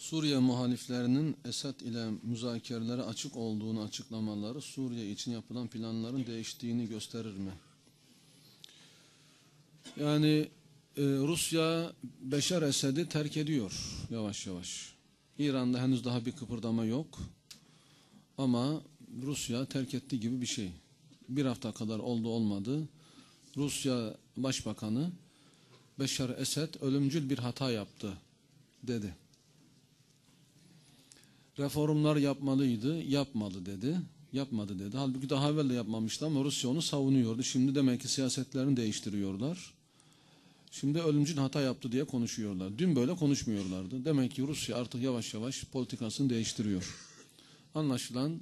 Suriye muhaliflerinin Esad ile müzakerelere açık olduğunu açıklamaları Suriye için yapılan planların değiştiğini gösterir mi? Yani e, Rusya Beşar Esed'i terk ediyor yavaş yavaş. İran'da henüz daha bir kıpırdama yok. Ama Rusya terk etti gibi bir şey. Bir hafta kadar oldu olmadı. Rusya Başbakanı Beşar Esed ölümcül bir hata yaptı dedi. Reformlar yapmalıydı, yapmadı dedi. Yapmadı dedi. Halbuki daha evvel de yapmamıştı ama Rusya onu savunuyordu. Şimdi demek ki siyasetlerini değiştiriyorlar. Şimdi ölümcül hata yaptı diye konuşuyorlar. Dün böyle konuşmuyorlardı. Demek ki Rusya artık yavaş yavaş politikasını değiştiriyor. Anlaşılan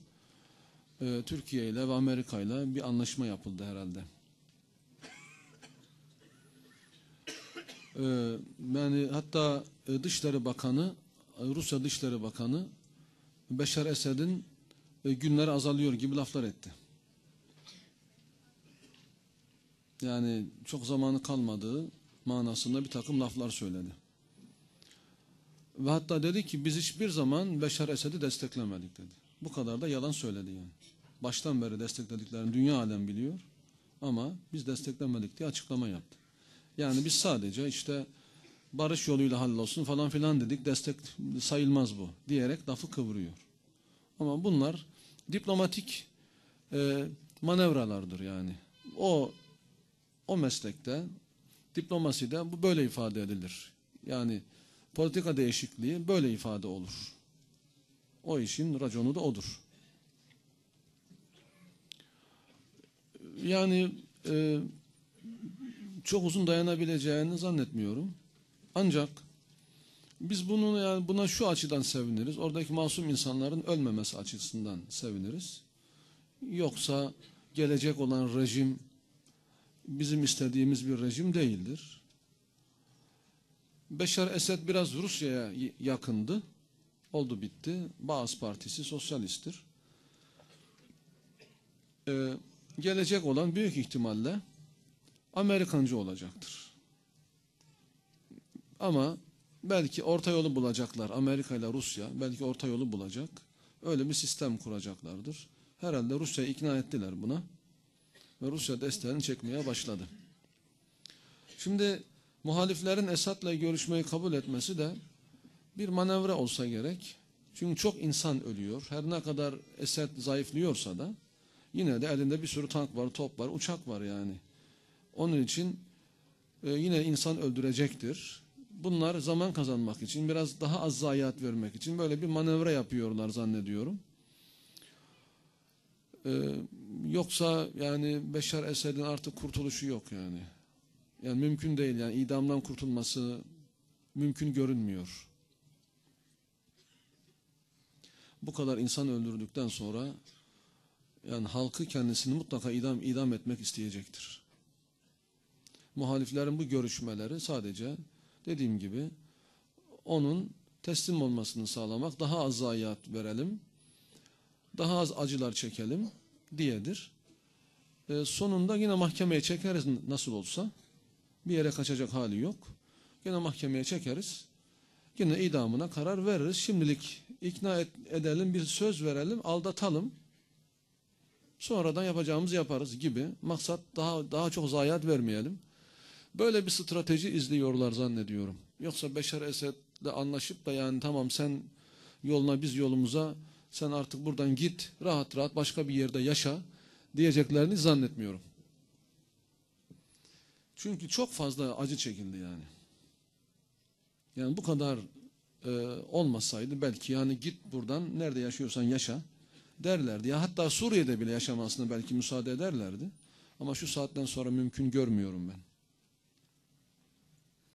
e, Türkiye ile ve Amerika ile bir anlaşma yapıldı herhalde. E, yani hatta e, Dışişleri Bakanı, e, Rusya Dışişleri Bakanı Beşar Esed'in e, günleri azalıyor gibi laflar etti. Yani çok zamanı kalmadığı manasında bir takım laflar söyledi. Ve hatta dedi ki biz hiçbir zaman Beşar Esed'i desteklemedik dedi. Bu kadar da yalan söyledi yani. Baştan beri desteklediklerini dünya alem biliyor ama biz desteklemedik diye açıklama yaptı. Yani biz sadece işte barış yoluyla hallolsun falan filan dedik destek sayılmaz bu diyerek lafı kıvırıyor. Ama bunlar diplomatik e, manevralardır yani. O o meslekte diplomaside bu böyle ifade edilir. Yani politika değişikliği böyle ifade olur. O işin raconu da odur. Yani e, çok uzun dayanabileceğini zannetmiyorum. Ancak biz bunu yani buna şu açıdan seviniriz. Oradaki masum insanların ölmemesi açısından seviniriz. Yoksa gelecek olan rejim bizim istediğimiz bir rejim değildir. Beşar Esed biraz Rusya'ya yakındı. Oldu bitti. Baas Partisi sosyalisttir. Ee, gelecek olan büyük ihtimalle Amerikancı olacaktır. Ama belki orta yolu bulacaklar. Amerika ile Rusya belki orta yolu bulacak. Öyle bir sistem kuracaklardır. Herhalde Rusya'yı ikna ettiler buna. Ve Rusya desteğini çekmeye başladı. Şimdi muhaliflerin Esad'la görüşmeyi kabul etmesi de bir manevra olsa gerek. Çünkü çok insan ölüyor. Her ne kadar Esad zayıflıyorsa da yine de elinde bir sürü tank var, top var, uçak var yani. Onun için e, yine insan öldürecektir. Bunlar zaman kazanmak için, biraz daha az zayiat vermek için böyle bir manevra yapıyorlar zannediyorum. Ee, yoksa yani Beşar Esed'in artık kurtuluşu yok yani. Yani mümkün değil yani idamdan kurtulması mümkün görünmüyor. Bu kadar insan öldürdükten sonra yani halkı kendisini mutlaka idam idam etmek isteyecektir. Muhaliflerin bu görüşmeleri sadece dediğim gibi onun teslim olmasını sağlamak, daha az zayiat verelim, daha az acılar çekelim diyedir. E, sonunda yine mahkemeye çekeriz nasıl olsa. Bir yere kaçacak hali yok. Yine mahkemeye çekeriz. Yine idamına karar veririz. Şimdilik ikna et, edelim, bir söz verelim, aldatalım. Sonradan yapacağımızı yaparız gibi. Maksat daha daha çok zayiat vermeyelim. Böyle bir strateji izliyorlar zannediyorum. Yoksa Beşar Esed'le anlaşıp da yani tamam sen yoluna biz yolumuza sen artık buradan git rahat rahat başka bir yerde yaşa diyeceklerini zannetmiyorum. Çünkü çok fazla acı çekildi yani. Yani bu kadar e, olmasaydı belki yani git buradan nerede yaşıyorsan yaşa derlerdi. Ya hatta Suriye'de bile yaşamasına belki müsaade ederlerdi. Ama şu saatten sonra mümkün görmüyorum ben.